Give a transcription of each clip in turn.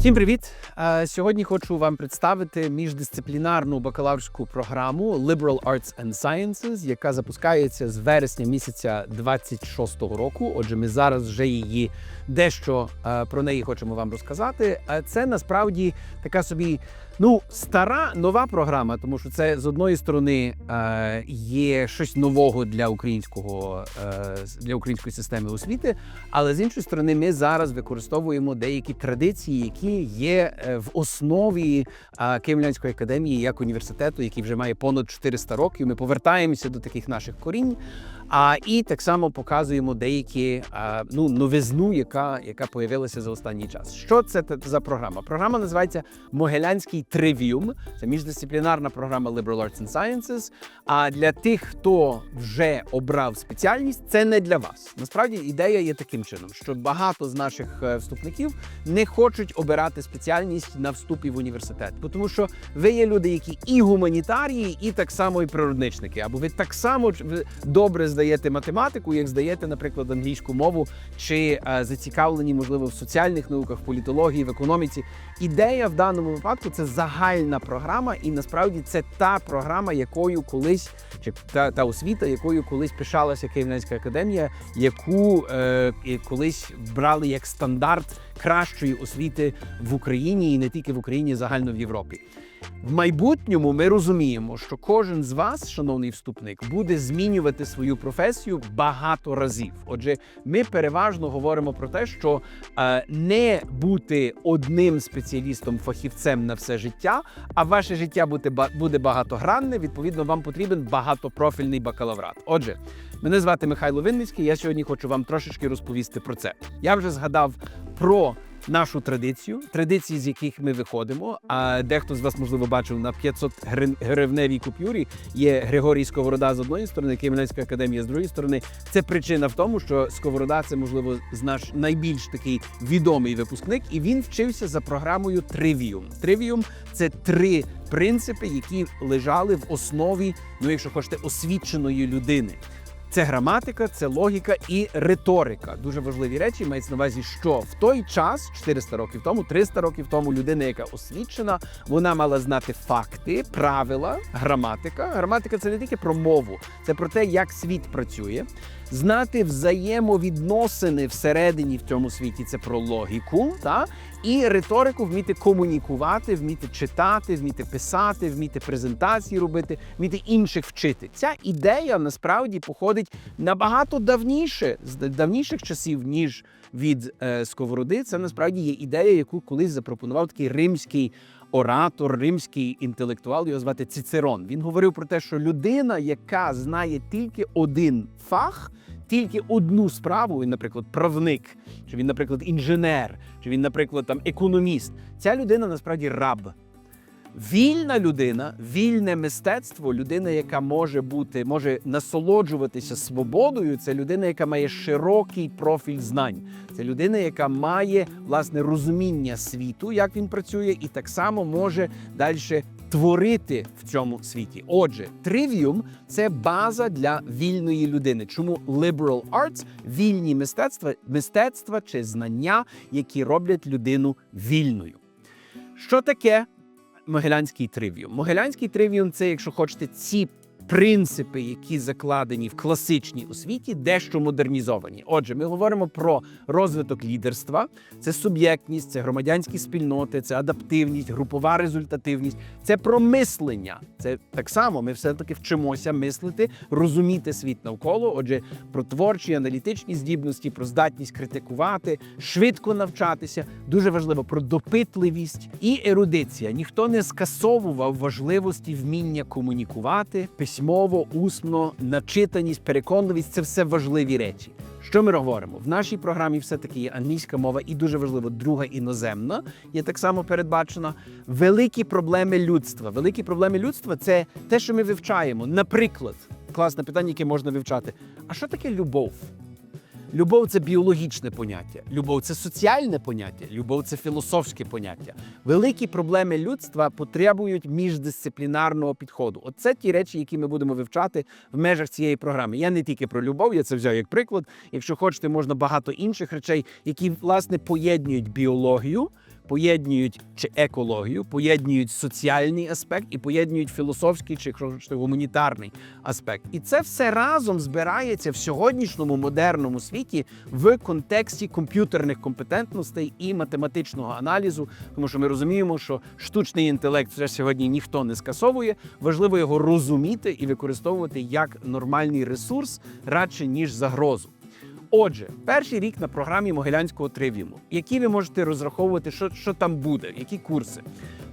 Всім привіт! Сьогодні хочу вам представити міждисциплінарну бакалаврську програму Liberal Arts and Sciences, яка запускається з вересня місяця 26-го року. Отже, ми зараз вже її дещо про неї хочемо вам розказати. Це насправді така собі ну стара нова програма, тому що це з одної сторони є щось нового для українського для української системи освіти, але з іншої сторони, ми зараз використовуємо деякі традиції, які є е, в основі е, академії як університету, який вже має понад 400 років. Ми повертаємося до таких наших корінь. А і так само показуємо деякі а, ну новизну, яка яка появилася за останній час. Що це за програма? Програма називається Могилянський Тривіум. Це міждисциплінарна програма Liberal Arts and Sciences. А для тих, хто вже обрав спеціальність, це не для вас. Насправді ідея є таким чином, що багато з наших е, вступників не хочуть обирати спеціальність на вступі в університет, тому що ви є люди, які і гуманітарії, і так само і природничники, або ви так само добре здаєте математику, як здаєте, наприклад, англійську мову, чи е, зацікавлені, можливо, в соціальних науках, в політології, в економіці. Ідея в даному випадку це загальна програма, і насправді це та програма, якою колись чи та, та освіта, якою колись пишалася Київська академія, яку е, колись брали як стандарт кращої освіти в Україні і не тільки в Україні, загально в Європі. В майбутньому ми розуміємо, що кожен з вас, шановний вступник, буде змінювати свою професію багато разів. Отже, ми переважно говоримо про те, що е, не бути одним спеціалістом, фахівцем на все життя, а ваше життя буде, буде багатогранне. Відповідно, вам потрібен багатопрофільний бакалаврат. Отже, мене звати Михайло Винницький. Я сьогодні хочу вам трошечки розповісти про це. Я вже згадав про нашу традицію, традиції, з яких ми виходимо. А дехто з вас, можливо, бачив на 500 грин- гривневій купюрі. Є Григорій Сковорода з одної сторони, Києво-Могилянська академія з другої сторони. Це причина в тому, що Сковорода це можливо наш найбільш такий відомий випускник, і він вчився за програмою Trivium. Trivium – це три принципи, які лежали в основі, ну якщо хочете, освіченої людини. Це граматика, це логіка і риторика. Дуже важливі речі. Мається на увазі, що в той час, 400 років тому, 300 років тому, людина, яка освічена, вона мала знати факти, правила, граматика. Граматика це не тільки про мову, це про те, як світ працює. Знати взаємовідносини всередині в цьому світі це про логіку, та і риторику вміти комунікувати, вміти читати, вміти писати, вміти презентації робити, вміти інших вчити. Ця ідея насправді походить набагато давніше з давніших часів, ніж від е, сковороди. Це насправді є ідея, яку колись запропонував такий римський. Оратор, римський інтелектуал, його звати Цицерон. Він говорив про те, що людина, яка знає тільки один фах, тільки одну справу, він, наприклад, правник, чи він, наприклад, інженер, чи він, наприклад, там економіст. Ця людина насправді раб. Вільна людина, вільне мистецтво, людина, яка може бути, може насолоджуватися свободою. Це людина, яка має широкий профіль знань. Це людина, яка має власне розуміння світу, як він працює, і так само може далі творити в цьому світі. Отже, тривіум це база для вільної людини. Чому liberal arts – вільні мистецтва, мистецтва чи знання, які роблять людину вільною. Що таке Могилянський тривіум? Могилянський тривіум це, якщо хочете, ці принципи, які закладені в класичній освіті, дещо модернізовані. Отже, ми говоримо про розвиток лідерства, це суб'єктність, це громадянські спільноти, це адаптивність, групова результативність, це про мислення. Це так само. Ми все таки вчимося мислити, розуміти світ навколо. Отже, про творчі аналітичні здібності, про здатність критикувати, швидко навчатися. Дуже важливо про допитливість і ерудиція. Ніхто не скасовував важливості вміння комунікувати письмово, усно, начитаність, переконливість це все важливі речі. Що ми говоримо? В нашій програмі все-таки є англійська мова і дуже важливо, друга іноземна є так само передбачена. Великі проблеми людства. Великі проблеми людства це те, що ми вивчаємо. Наприклад, класне питання, яке можна вивчати. А що таке любов? Любов це біологічне поняття, любов це соціальне поняття, любов це філософське поняття. Великі проблеми людства потребують міждисциплінарного підходу. Оце ті речі, які ми будемо вивчати в межах цієї програми. Я не тільки про любов, я це взяв як приклад. Якщо хочете, можна багато інших речей, які власне поєднують біологію. Поєднують чи екологію, поєднують соціальний аспект і поєднують філософський чи гуманітарний аспект. І це все разом збирається в сьогоднішньому модерному світі в контексті комп'ютерних компетентностей і математичного аналізу, тому що ми розуміємо, що штучний інтелект вже сьогодні ніхто не скасовує. Важливо його розуміти і використовувати як нормальний ресурс радше ніж загрозу. Отже, перший рік на програмі Могилянського тривіму, які ви можете розраховувати, що, що там буде, які курси.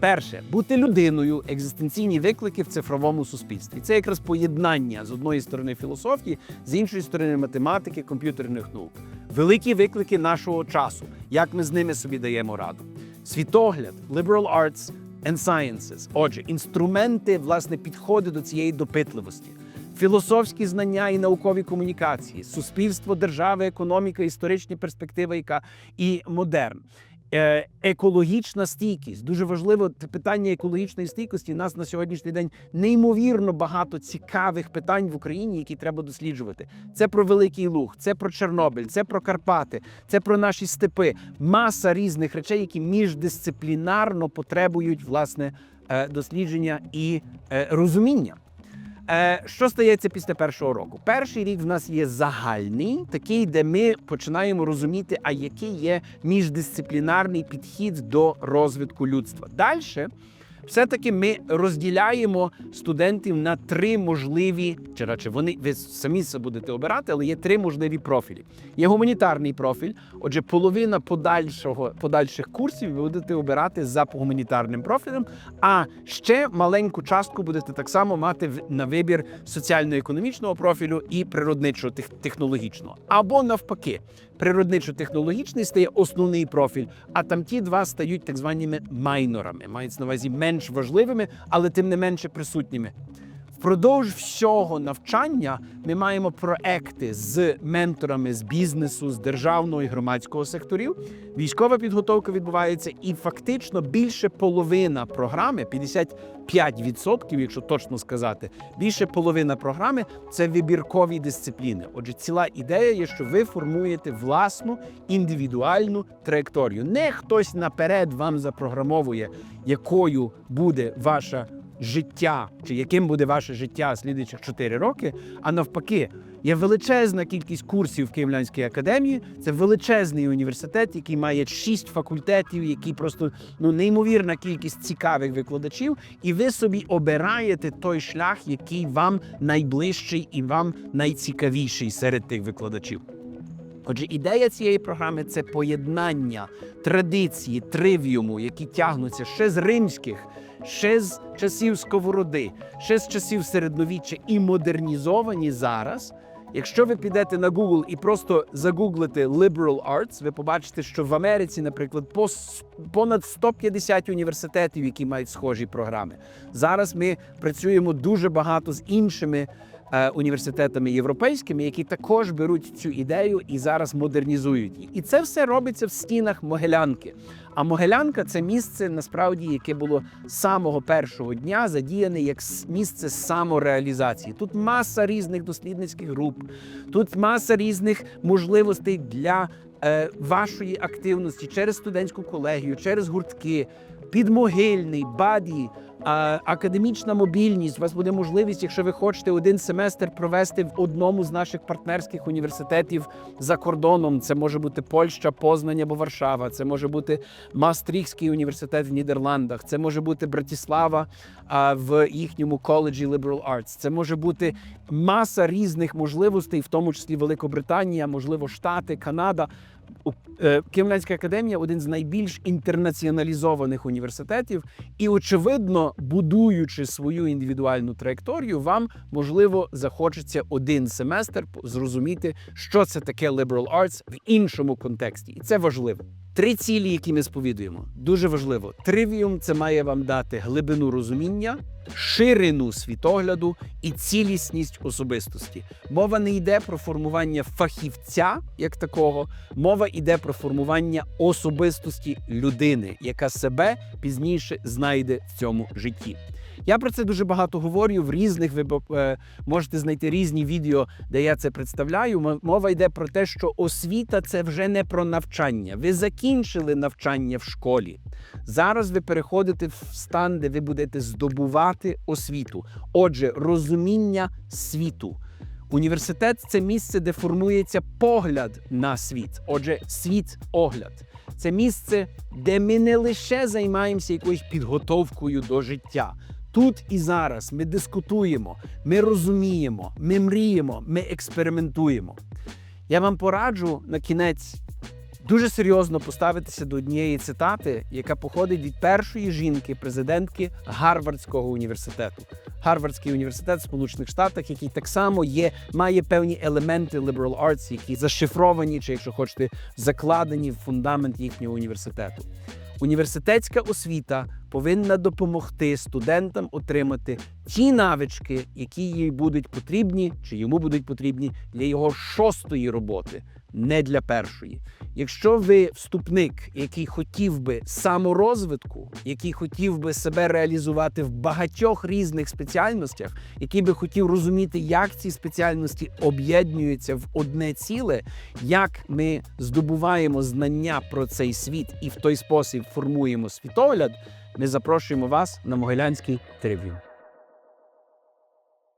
Перше бути людиною, екзистенційні виклики в цифровому суспільстві. Це якраз поєднання з одної сторони філософії, з іншої сторони математики, комп'ютерних наук. Великі виклики нашого часу, як ми з ними собі даємо раду. Світогляд, liberal arts and sciences. Отже, інструменти, власне, підходи до цієї допитливості філософські знання і наукові комунікації, суспільство, держава, економіка, історичні перспективи, яка і модерн. Е, Екологічна стійкість дуже важливо питання екологічної стійкості. У нас на сьогоднішній день неймовірно багато цікавих питань в Україні, які треба досліджувати. Це про Великий Луг, це про Чорнобиль, це про Карпати, це про наші степи. Маса різних речей, які міждисциплінарно потребують власне е, дослідження і е, розуміння. Е, Що стається після першого року? Перший рік в нас є загальний, такий, де ми починаємо розуміти, а який є міждисциплінарний підхід до розвитку людства. Далі все-таки ми розділяємо студентів на три можливі, чи радше вони ви самі це будете обирати, але є три можливі профілі. Є гуманітарний профіль. Отже, половина подальшого подальших курсів ви будете обирати за гуманітарним профілем. А ще маленьку частку будете так само мати на вибір соціально-економічного профілю і природничо технологічного. Або навпаки, природничо-технологічний стає основний профіль, а там ті два стають так званими майнорами, мається на увазі менш важливими, але тим не менше присутніми. Впродовж всього навчання ми маємо проекти з менторами з бізнесу, з державного і громадського секторів. Військова підготовка відбувається, і фактично більше половина програми, 55%, якщо точно сказати, більше половина програми це вибіркові дисципліни. Отже, ціла ідея є, що ви формуєте власну індивідуальну траєкторію. Не хтось наперед вам запрограмовує, якою буде ваша життя, чи яким буде ваше життя слідуючих 4 роки. А навпаки, є величезна кількість курсів в Київлянській академії. Це величезний університет, який має 6 факультетів, який просто ну неймовірна кількість цікавих викладачів. І ви собі обираєте той шлях, який вам найближчий і вам найцікавіший серед тих викладачів. Отже, ідея цієї програми це поєднання традиції, тривіуму, які тягнуться ще з римських, ще з часів сковороди, ще з часів середньовіччя і модернізовані зараз. Якщо ви підете на Google і просто загуглите liberal arts, ви побачите, що в Америці, наприклад, понад 150 університетів, які мають схожі програми. Зараз ми працюємо дуже багато з іншими університетами європейськими, які також беруть цю ідею і зараз модернізують її. І це все робиться в стінах Могилянки. А Могилянка це місце насправді, яке було з самого першого дня задіяне як місце самореалізації. Тут маса різних дослідницьких груп, тут маса різних можливостей для е, вашої активності через студентську колегію, через гуртки, підмогильний, баді. Академічна мобільність. У вас буде можливість, якщо ви хочете один семестр провести в одному з наших партнерських університетів за кордоном. Це може бути Польща, Познань або Варшава. Це може бути Мастріхський університет в Нідерландах. Це може бути Братіслава в їхньому коледжі Liberal Arts. Це може бути маса різних можливостей, в тому числі Великобританія, можливо, Штати, Канада. Е, Київлянська академія один з найбільш інтернаціоналізованих університетів, і очевидно, будуючи свою індивідуальну траєкторію, вам можливо захочеться один семестр зрозуміти, що це таке liberal arts в іншому контексті, і це важливо. Три цілі, які ми сповідуємо, дуже важливо. Тривіум це має вам дати глибину розуміння, ширину світогляду і цілісність особистості. Мова не йде про формування фахівця як такого, мова йде про формування особистості людини, яка себе пізніше знайде в цьому житті. Я про це дуже багато говорю в різних. Ви е, можете знайти різні відео, де я це представляю. Мова йде про те, що освіта це вже не про навчання. Ви закінчили навчання в школі. Зараз ви переходите в стан, де ви будете здобувати освіту. Отже, розуміння світу. Університет це місце, де формується погляд на світ. Отже, світ огляд. Це місце, де ми не лише займаємося якоюсь підготовкою до життя. Тут і зараз ми дискутуємо, ми розуміємо, ми мріємо, ми експериментуємо. Я вам пораджу на кінець дуже серйозно поставитися до однієї цитати, яка походить від першої жінки, президентки Гарвардського університету. Гарвардський університет в Сполучених Штатах, який так само є, має певні елементи liberal arts, які зашифровані, чи якщо хочете, закладені в фундамент їхнього університету. Університетська освіта повинна допомогти студентам отримати ті навички, які їй будуть потрібні, чи йому будуть потрібні для його шостої роботи, не для першої. Якщо ви вступник, який хотів би саморозвитку, який хотів би себе реалізувати в багатьох різних спеціальностях, який би хотів розуміти, як ці спеціальності об'єднуються в одне ціле, як ми здобуваємо знання про цей світ і в той спосіб формуємо світогляд, ми запрошуємо вас на Могилянський трев'ю.